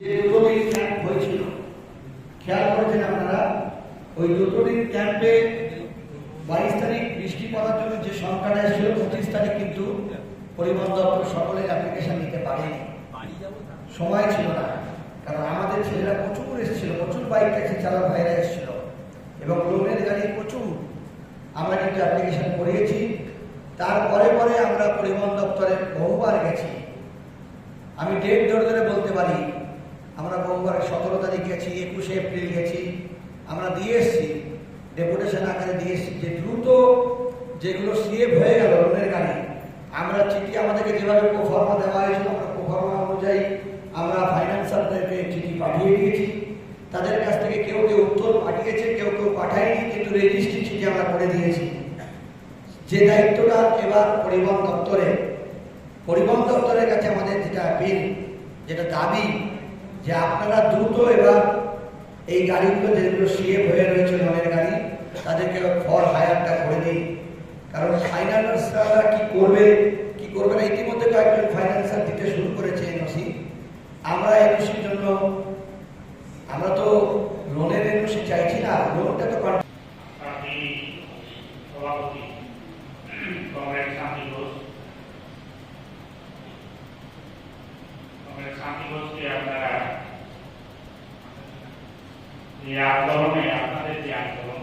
যে ক্যাম্প হয়েছিল। খেয়াল করেছেন ওই ক্যাম্পে বৃষ্টি জন্য যে সংখ্যাটা কিন্তু পরিবহন দপ্তর অ্যাপ্লিকেশন নিতে পারেনি। সময় ছিল না। কারণ আমাদের ছেলেরা প্রচুর প্রচুর ভাইরা এসেছিল। এবং লোনের প্রচুর। অ্যাপ্লিকেশন তারপরে পরে আমরা পরিবহন দপ্তরে বহুবার গেছি। আমি ডেট ধরে ধরে বলতে পারি আমরা বহুবার সতেরো তারিখ গেছি, একুশে এপ্রিল গেছি। আমরা দিয়ে এসেছি ডেপুটেশন আকারে দিয়ে এসেছি। যে দ্রুত যেগুলো সিএফ হয়ে গেল লোনের গাড়ি, আমরা চিঠি আমাদেরকে যেভাবে প্রফর্মা দেওয়া হয়েছিল, আমরা প্রফর্মা অনুযায়ী আমরা ফাইন্যান্সারদেরকে চিঠি পাঠিয়ে দিয়েছি। তাদের কাছ থেকে কেউ কেউ উত্তর পাঠিয়েছে, কেউ কেউ পাঠায়নি, কিন্তু রেজিস্ট্রি চিঠি আমরা করে দিয়েছি। যে দায়িত্বটা এবার পরিবহন দপ্তরে, পরিবহন দপ্তরের কাছে আমাদের যেটা বিল যেটা দাবি যে আপনারা দ্রুত এবার এই গাড়িগুলো যেগুলো সিএফ হয়ে রয়েছে লোনের গাড়ি, তাদেরকে ফর হায়ারটা করে দিন। কারণ ফাইন্যান্সাররা কি করবে কি করবে না, ইতিমধ্যে তো একজন ফাইন্যান্সার দিতে শুরু করেছে এনওসি আমরা এনওসির জন্য, আমরা তো লোনের এনওসি চাইছি না লোনটা তো কন্ট্রাক্ট পার্টি সভাপতি কংগ্রেস শান্তি ঘোষ কংগ্রেস শান্তি ঘোষকে আপনারা যে আন্দোলনে আপনাদের যে আন্দোলন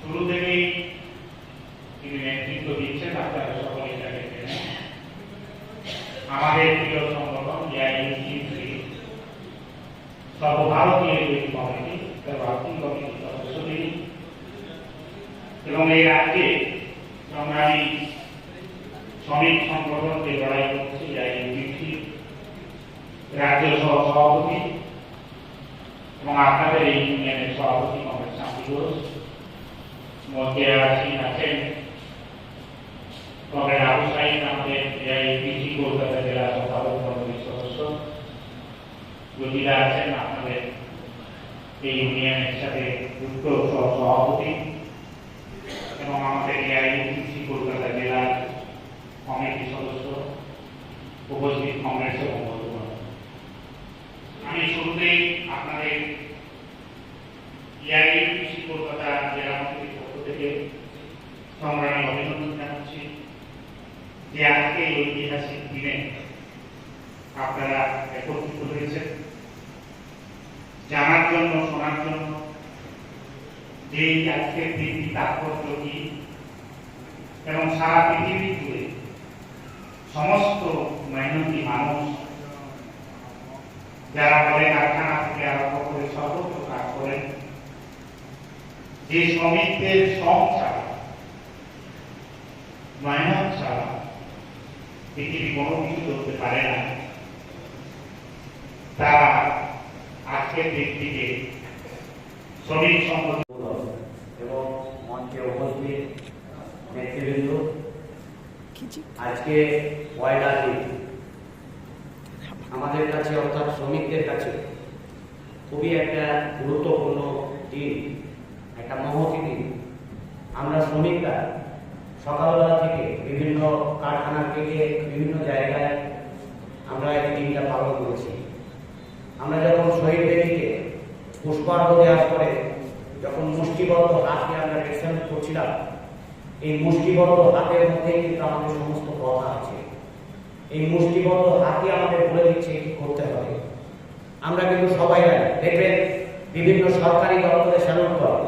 শুরু থেকেই তিনি নেতৃত্ব দিচ্ছেন আপনারা সকলেই তাকে আমাদের প্রিয় সংগঠন সর্বভারতীয় কমিটি সর্বভারতীয় কমিটির সদস্য তিনি এবং এই রাজ্যে সংগ্রামী শ্রমিক সংগঠনকে লড়াই করছে সভাপতি এবং আপনাদের এই ইউনিয়নের সভাপতি শান্তি ঘোষ মধ্যে আছেন আছেন আবু আমাদের কলকাতা জেলা সদস্য। আছেন আপনাদের এই ইউনিয়নের সাথে যুক্ত সভাপতি এবং আমাদের এআইপিসি কলকাতা জেলার সদস্য, উপস্থিত কংগ্রেস বন্ধুগণ আপনাদের এআইপিসি কলকাতা জেলা কমিটির পক্ষ থেকে সংগ্রামী অভিনন্দন জানাচ্ছি যে আজকে ঐতিহাসিক দিনে আপনারা একত্রিত হয়েছেন। জানার জন্য, শোনার জন্য যে আজকের দিনটি তাৎপর্য কি এবং সারা পৃথিবী জুড়ে সমস্ত মেহনতি মানুষ যারা বলে কারখানা থেকে আরম্ভ করে সর্বত্র কাজ করেন যে শ্রমিকদের শ্রম ছাড়া মেহনত ছাড়া পৃথিবী কোনো কিছু করতে পারে না। তারা আজকের দিকটিকে শ্রমিক সংগঠন এবং মঞ্চে উপস্থিত নেতৃবৃন্দ। আজকে পয়লা দিন আমাদের কাছে, অর্থাৎ শ্রমিকদের কাছে খুবই একটা গুরুত্বপূর্ণ দিন, একটা মহতি দিন। আমরা শ্রমিকরা সকালবেলা থেকে বিভিন্ন কারখানা থেকে বিভিন্ন জায়গায় আমরা এই দিনটা পালন করেছি। আমরা যখন শহীদ বেদিকে পুষ্পার্ঘ দেওয়ার পরে যখন মুষ্টিবদ্ধ হাতকে আমরা রেকশন করছিলাম, এই মুষ্টিবদ্ধ হাতের মধ্যেই কিন্তু আমাদের সমস্ত কথা আছে। এই মুষ্টিবদ্ধ হাতে আমাদের বলে দিচ্ছে কি করতে হবে। আমরা কিন্তু সবাই জানি, দেখবেন বিভিন্ন সরকারি দপ্তরে স্যালুট করে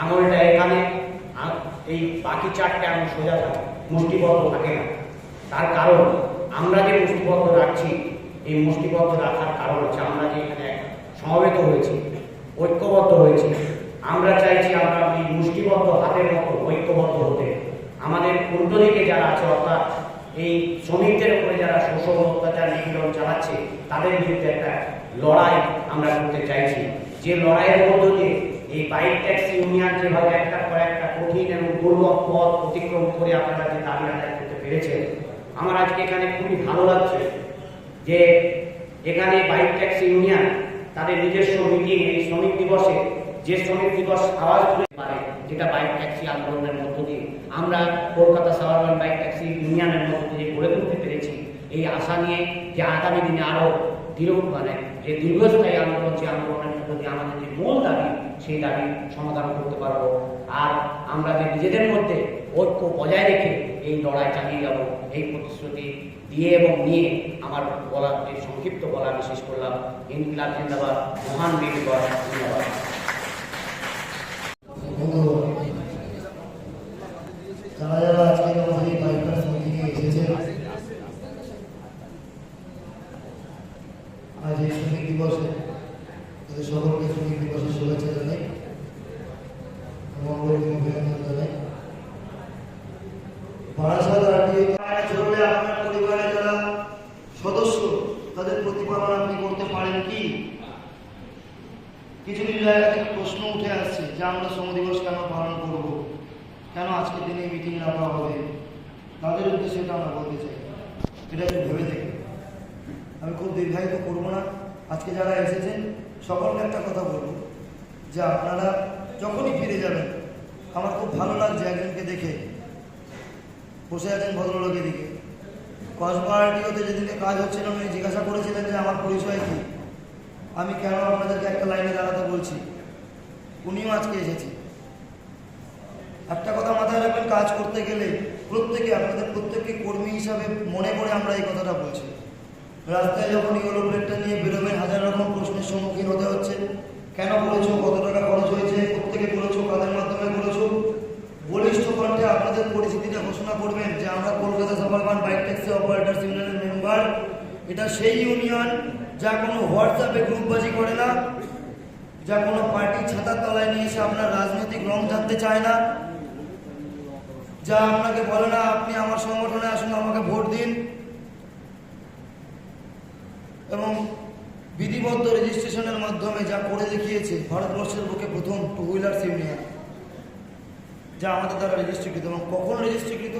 আঙুলটা এখানে এই বাকি চারটে আঙুল সোজা থাকে, মুষ্টিবদ্ধ থাকে না। তার কারণ, আমরা যে মুষ্টিবদ্ধ রাখছি, এই মুষ্টিবদ্ধ রাখার কারণ হচ্ছে আমরা যে এখানে সমবেত হয়েছি, ঐক্যবদ্ধ হয়েছি, আমরা চাইছি আমরা এই মুষ্টিবদ্ধ হাতের মতো ঐক্যবদ্ধ হতে। আমাদের উল্টো দিকে যারা আছে, অর্থাৎ এই শ্রমিকদের অত্যাচার নিপীড়ন চালাচ্ছে, তাদের বিরুদ্ধে একটা লড়াই আমরা করতে চাইছি। যে লড়াইয়ের মধ্য দিয়ে এই বাইক ট্যাক্সি ইউনিয়ন যেভাবে একটা পর একটা কঠিন এবং দুর্গম পথ অতিক্রম করে আপনারা যে দাবি আদায় করতে পেরেছেন, আমার আজকে এখানে খুবই ভালো লাগছে যে এখানে বাইক ট্যাক্সি ইউনিয়ন তাদের নিজস্ব মিটিং এই শ্রমিক দিবসে যে শ্রমিক দিবস আওয়াজ তুলে পারে, যেটা বাইক ট্যাক্সি আন্দোলনের মধ্য দিয়ে। আমরা কলকাতা সাভারমান বাইক ট্যাক্সি ইউনিয়নের মধ্য দিয়ে গড়ে তুলতে এই আশা নিয়ে যে আগামী দিনে আরও দৃঢ় মানে যে দীর্ঘস্থায়ী আন্দোলন যে আন্দোলনের মধ্য দিয়ে আমাদের যে মূল দাবি, সেই দাবি সমাধান করতে পারব। আর আমরা যে নিজেদের মধ্যে ঐক্য বজায় রেখে এই লড়াই চালিয়ে যাব, এই প্রতিশ্রুতি দিয়ে এবং নিয়ে আমার বলা এই সংক্ষিপ্ত বলা আমি শেষ করলাম। ইনকিলাব জিন্দাবাদ, মহান বীর যারা আজকে আমাদের এই বাইকার মিটিংয়ে এসেছে আজ এই শ্রমিক দিবসে তাদের সকলকে শ্রমিক দিবসের শুভেচ্ছা জানাই মঙ্গল এবং অভিনন্দন জানাই বারাসাত আরটিও আইনে চললে আপনার পরিবারের যারা সদস্য তাদের প্রতিপালন আপনি করতে পারেন কি কিছু কিছু জায়গা থেকে প্রশ্ন উঠে আসছে যে আমরা শ্রম দিবস কেন পালন করব কেন আজকের দিনে মিটিং রাখা হবে এটা আমরা বলতে চাই এটা একটু ভেবে দেখে। আমি খুব দীর্ঘায়িত করব না। আজকে যারা এসেছেন, সকলকে একটা কথা বলব, যে আপনারা যখনই ফিরে যাবেন, আমার খুব ভালো লাগছে একজনকে দেখে। বসে আছেন ভদ্রলোকের দিকে। কসবারটিওতে যেদিকে কাজ হচ্ছিল, উনি জিজ্ঞাসা করেছিলেন যে, আমার পরিচয় কি? আমি কেন আপনাদেরকে একটা লাইনে দাঁড়াতে বলছি? উনিও আজকে এসেছে একটা কথা মাথায় রাখবেন, কাজ করতে গেলে প্রত্যেকে আপনাদের প্রত্যেককে কর্মী হিসাবে মনে করে আমরা এই কথাটা বলছি। রাস্তায় যখন ইয়েলো প্লেটটা নিয়ে বেরোবেন হাজার রকম প্রশ্নের সম্মুখীন হতে হচ্ছে। কেন করেছ কত টাকা খরচ হয়েছে? কোথেকে করেছ কাদের মাধ্যমে করেছ বলিষ্ঠ কণ্ঠে আপনাদের পরিস্থিতিটা ঘোষণা করবেন যে আমরা কলকাতা সাফারমান বাইক ট্যাক্সি অপারেটার্স ইউনিয়নের মেম্বার। এটা সেই ইউনিয়ন যা কোনো হোয়াটসঅ্যাপে গ্রুপবাজি করে না, যা কোনো পার্টির ছাতার তলায় নিয়ে এসে আপনার রাজনৈতিক রং জানতে চায় না। যা আপনাকে বলে না, আপনি আমার সংগঠনে আসুন, আমাকে ভোট দিন। এবং বিধিবদ্ধ রেজিস্ট্রেশনের মাধ্যমে যা করে দেখিয়েছে, ভারতবর্ষের বুকে প্রথম টু হুইলার্স ইউনিয়ন যা আমাদের দ্বারা রেজিস্ট্রিকৃত এবং কখন রেজিস্ট্রিকৃত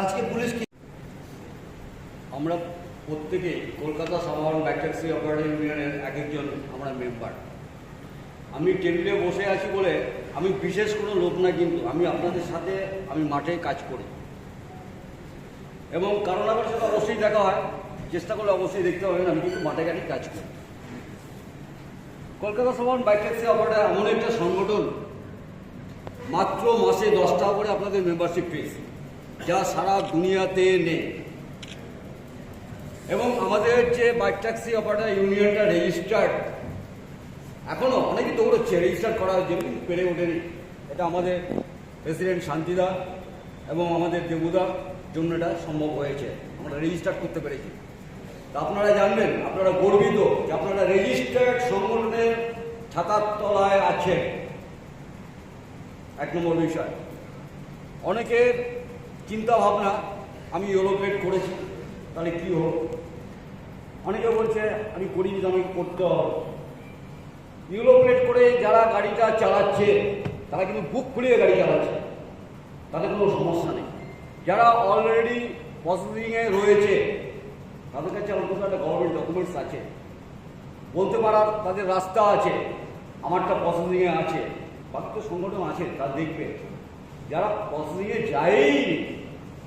আজকে পুলিশ কি আমরা প্রত্যেকে কলকাতা সাধারণ বাইক ট্যাক্সি অপারেটর ইউনিয়নের এক একজন আমরা মেম্বার আমি টেবিলে বসে আছি বলে আমি বিশেষ কোনো লোক না কিন্তু আমি আপনাদের সাথে আমি মাঠে কাজ করি। এবং কারণ আমার সাথে অবশ্যই দেখা হয়, চেষ্টা করলে অবশ্যই দেখতে পাবেন, আমি কিন্তু মাঠে ঘাটে কাজ করি। কলকাতা সমান বাইক ট্যাক্সি অপারেটর এমন একটা সংগঠন, মাত্র মাসে দশ টাকা করে আপনাদের মেম্বারশিপ ফিস যা সারা দুনিয়াতে নেই। এবং আমাদের যে বাইক ট্যাক্সি অপারেটর ইউনিয়নটা রেজিস্টার্ড এখনও অনেকেই দৌড়চ্ছে রেজিস্টার করা কিন্তু পেরে ওঠেনি। এটা আমাদের প্রেসিডেন্ট শান্তিদা এবং আমাদের দেবুদার জন্য এটা সম্ভব হয়েছে। আমরা রেজিস্টার করতে পেরেছি। তা আপনারা জানবেন, আপনারা গর্বিত যে আপনারা রেজিস্টার্ড সংগঠনের ছাতার তলায় আছেন। এক নম্বর বিষয়। অনেকের চিন্তা ভাবনা আমি ইয়েলোপ্লেট করেছি, তাহলে কি হোক অনেকে বলছে, আমি করিনি আমাকে করতে হবে। ইউরোপ্লেট করে যারা গাড়িটা চালাচ্ছে, তারা কিন্তু বুক খুলিয়ে গাড়ি চালাচ্ছে। তাদের কোনো সমস্যা নেই। যারা অলরেডি প্রসেসিংয়ে রয়েছে, তাদের কাছে অন্তত একটা গভর্নমেন্ট ডকুমেন্টস আছে। বলতে পারার তাদের রাস্তা আছে, আমারটা প্রসেসিংয়ে আছে, বাকি তো সংগঠন আছে তা দেখবে। যারা প্রসেসিংয়ে যায়ই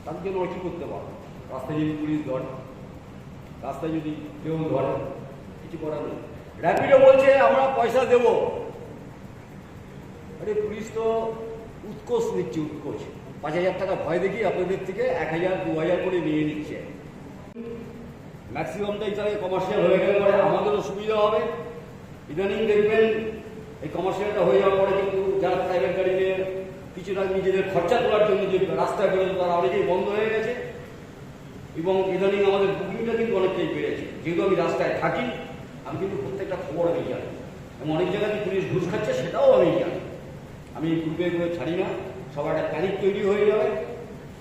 তাদের জন্য কি করতে পারো রাস্তায় যদি পুলিশ ধরে, রাস্তায় যদি কেউ ধরে, কিছু করার নেই। র্যাপিডো বলছে, আমরা পয়সা দেব। আরে পুলিশ তো উৎকোষ নিচ্ছে, উৎকোষ। পাঁচ হাজার টাকা ভয় দেখি আপনাদের থেকে এক হাজার, দু হাজার করে নিয়ে নিচ্ছে। ম্যাক্সিমামটাই তাহলে কমার্শিয়াল হয়ে গেলে পরে আমাদেরও সুবিধা হবে। ইদানিং দেখবেন এই কমার্শিয়ালটা হয়ে যাওয়ার পরে কিন্তু যারা প্রাইভেট গাড়ি নিয়ে কিছুটা নিজেদের খরচা তোলার জন্য যে রাস্তায় বেরোতো তারা অনেকেই বন্ধ হয়ে গেছে। এবং ইদানিং আমাদের বুকিংটা কিন্তু অনেকটাই বেড়েছে। যেহেতু আমি রাস্তায় থাকি, আমি কিন্তু প্রত্যেকটা খবর আমি জানি। এবং অনেক জায়গায় পুলিশ ঘুষ খাচ্ছে, সেটাও আমি জানি। আমি গ্রুপে করে ছাড়ি না। সবার একটা তারিখ তৈরি হয়ে যাবে।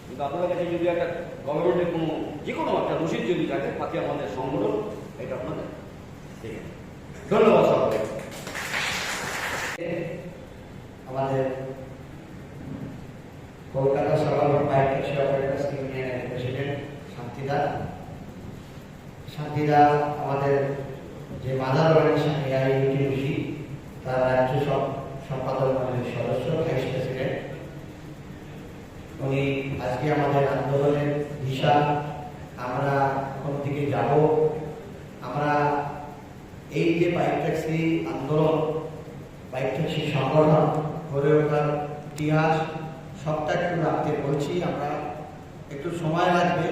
কিন্তু আপনাদের কাছে যদি একটা গভর্নমেন্টের কোনো, যে কোনো একটা রসিদ যদি থাকে বাকি আমাদের সংগঠন এটা আপনাদের ঠিক আছে? ধন্যবাদ সবাই আমাদের কলকাতা বাইক ট্যাক্সি অপারেটার্স ইউনিয়নের প্রেসিডেন্ট শান্তিদা। শান্তিদা, আমাদের যে মাদার অর্গানাইজেশন এআইইউটিউসি তার রাজ্য সম- সম্পাদক মন্ডলীর সদস্য ভাইস প্রেসিডেন্ট উনি আজকে আমাদের আন্দোলনের দিশা, আমরা কোন দিকে যাব? আমরা এই যে বাইক ট্যাক্সি আন্দোলন বাইক ট্যাক্সি সংগঠন গড়ে ওঠার ইতিহাস সবটা একটু রাখতে বলছি, আমরা একটু সময় লাগবে,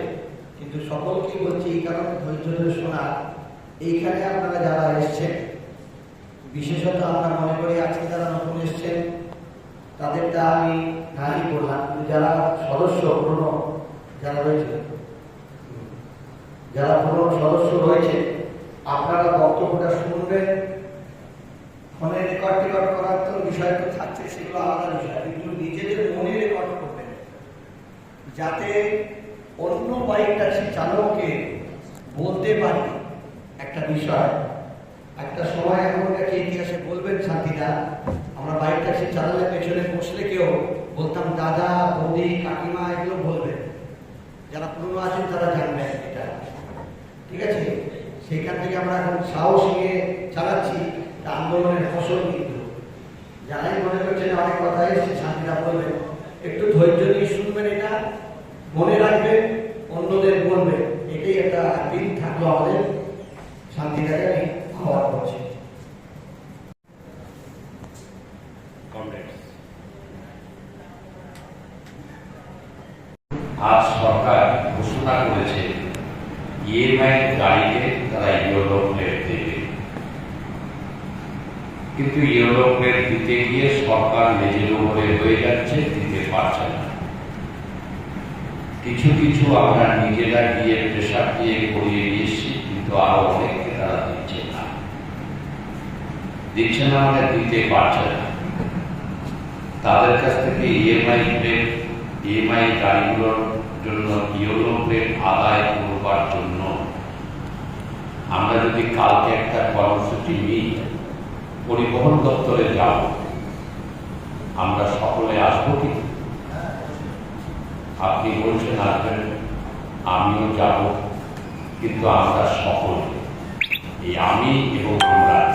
কিন্তু সকলকেই বলছি এই কারণে ধৈর্য ধরে শোনা। এইখানে আপনারা যারা এসছেন, বিশেষত আমরা মনে করি আজকে যারা নতুন এসছেন, তাদেরটা আমি নাই করলাম যারা সদস্য, পুরনো যারা রয়েছে যারা পুরনো সদস্য রয়েছে আপনারা বক্তব্যটা শুনবেন, ফোনে রেকর্ড টেকর্ড করার তো বিষয় তো থাকছে, সেগুলো আলাদা বিষয় কিন্তু নিজেদের মনে রেকর্ড করবেন। যাতে অন্য বাইকটা ট্যাক্সি চালককে বলতে পারি একটা বিষয়, একটা সময় এমন একটা ইতিহাসে বলবেন শান্তিদা আমরা বাইক ট্যাক্সি চালালে পেছনে বসলে কেউ বলতাম, দাদা, বৌদি, কাকিমা, এগুলো বলবেন। যারা পুরনো আছেন তারা জানবেন এটা। ঠিক আছে? সেখান থেকে আমরা এখন সাহস নিয়ে চালাচ্ছি আন্দোলনের ফসল কিন্তু। যারাই মনে করছেন অনেক কথা এসছে শান্তিদা বলবেন, একটু ধৈর্য নিয়ে শুনবেন এটা, মনে রাখবেন, অন্যদের বলবেন। এটাই একটা দিন থাকল আমাদের। আজ সরকার ঘোষণা করেছে ইএমআই গাড়িতে তারা ইয়েলো দেবে। কিন্তু প্লেট দিতে গিয়ে সরকার নিজের উপরে হয়ে যাচ্ছে, দিতে পারছে না। কিছু কিছু আমরা নিজেরা গিয়ে প্রেশার দিয়ে করিয়ে দিয়েছি, কিন্তু আরও অনেককে তারা দিচ্ছে না দিচ্ছে না মানে দিতে পারছে না তাদের কাছ থেকে ইএমআই প্লেট ইএমআই গাড়িগুলোর জন্য প্লেট আদায় করবার জন্য। আমরা যদি কালকে একটা কর্মসূচি নিই, পরিবহন দপ্তরে যাব। আমরা সকলে আসব কি? আপনি বলছেন, আসবেন, আমিও যাব, কিন্তু আমরা সকলে এই আমি এবং আমরা।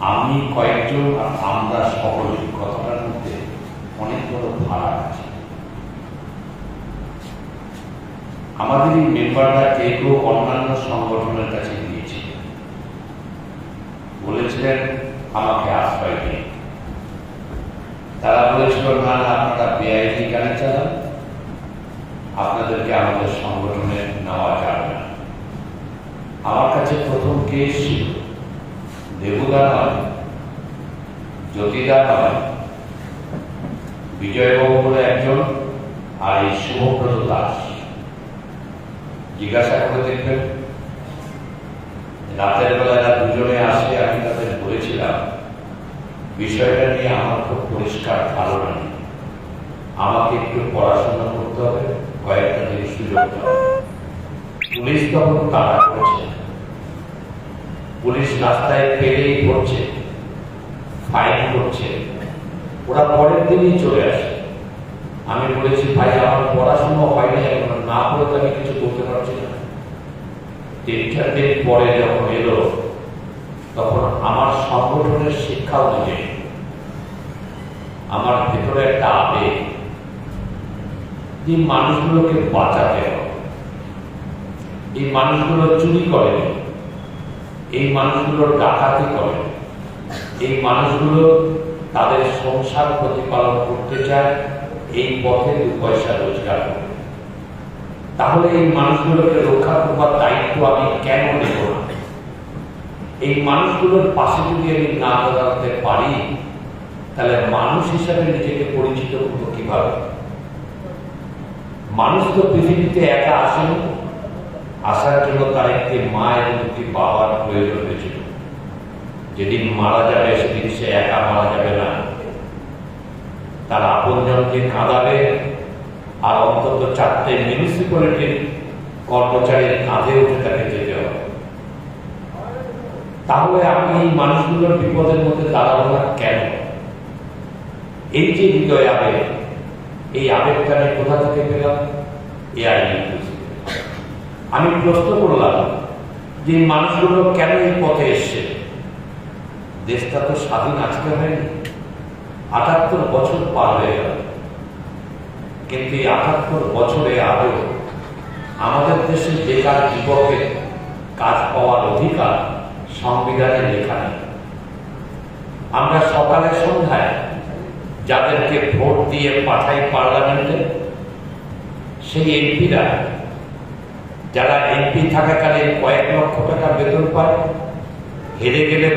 আমি কয়েকজন আর আমরা সকলে কথাটার মধ্যে অনেক বড় ফারাক আছে। আমাদের এই মেম্বাররা কেউ অন্যান্য সংগঠনের কাছে গিয়েছিলেন। বলেছিলেন, আমাকে আশ্রয় দিন। তারা বলেছিল, না না, আপনারা বেআইনি গাড়ি চালান। আপনাদেরকে আমাদের সংগঠনে নেওয়া যাবে না। আমার কাছে প্রথম কে ছিল। দেবুদা নয়, জ্যোতিদা নয়, বিজয়বাবু বলে একজন, আর এই শুভব্রত দাস। জিজ্ঞাসা করে দেখবেন, রাতের বেলা এরা দুজনে আসে আমি তাদের বলেছিলাম, বিষয়টা নিয়ে আমার খুব পরিষ্কার ধারণা নেই। আমাকে একটু পড়াশোনা করতে হবে, কয়েকটা জিনিস সুযোগ পুলিশ তখন তাড়া করেছে। পুলিশ রাস্তায় ফেলেই ধরছে, ফাইন করছে। ওরা পরের দিনই চলে আসে। আমি বলেছি, ভাই, আমার পড়াশোনা হয়নি, এখন না পড়ে তো আমি কিছু করতে পারছি না। তিন চার দিন পরে যখন এলো, তখন আমার সংগঠনের শিক্ষা অনুযায়ী আমার ভেতরে একটা আবেগ যে মানুষগুলোকে বাঁচাতে হবে। এই মানুষগুলো চুরি করেনি এই মানুষগুলো ডাকাতি করে এই মানুষগুলো তাদের সংসার প্রতিপালন করতে চায়, এই পথে দু পয়সা রোজগার করে। তাহলে এই মানুষগুলোকে রক্ষা করবার দায়িত্ব আমি কেন নেব না? এই মানুষগুলোর পাশে যদি আমি না দাঁড়াতে পারি, তাহলে মানুষ হিসাবে নিজেকে পরিচিত করব কীভাবে? মানুষ তো পৃথিবীতে একা আসেনি। আসার জন্য তার একটি মা এবং দুটি বাবার প্রয়োজন হয়েছিল। যেদিন মারা যাবে, সেদিন সে একা মারা যাবে না। তার আপনজনকে কাঁদাবে আর অন্তত চারটে মিউনিসিপ্যালিটির কর্মচারীর কাঁধে উঠে তাকে যেতে হবে। তাহলে আমি এই মানুষগুলোর বিপদের মধ্যে দাঁড়াবো না কেন? এই যে হৃদয় আবেগ, এই আবেগটা আমি কোথা থেকে পেলাম? এ আইনি আমি প্রশ্ন করলাম যে মানুষগুলো কেন এই পথে এসছে? দেশটা তো স্বাধীন আজকে হয়নি। আটাত্তর বছর পার হয়ে গেল। কিন্তু এই আটাত্তর বছরে আদৌ আমাদের দেশের বেকার যুবকের কাজ পাওয়ার অধিকার সংবিধানে লেখা নেই। আমরা সকালে সন্ধ্যায় যাদেরকে ভোট দিয়ে পাঠাই পার্লামেন্টে, সেই এমপিরা যারা এমপি থাকাকালীন কয়েক লক্ষ টাকা বেতন পায় হেরে গেলে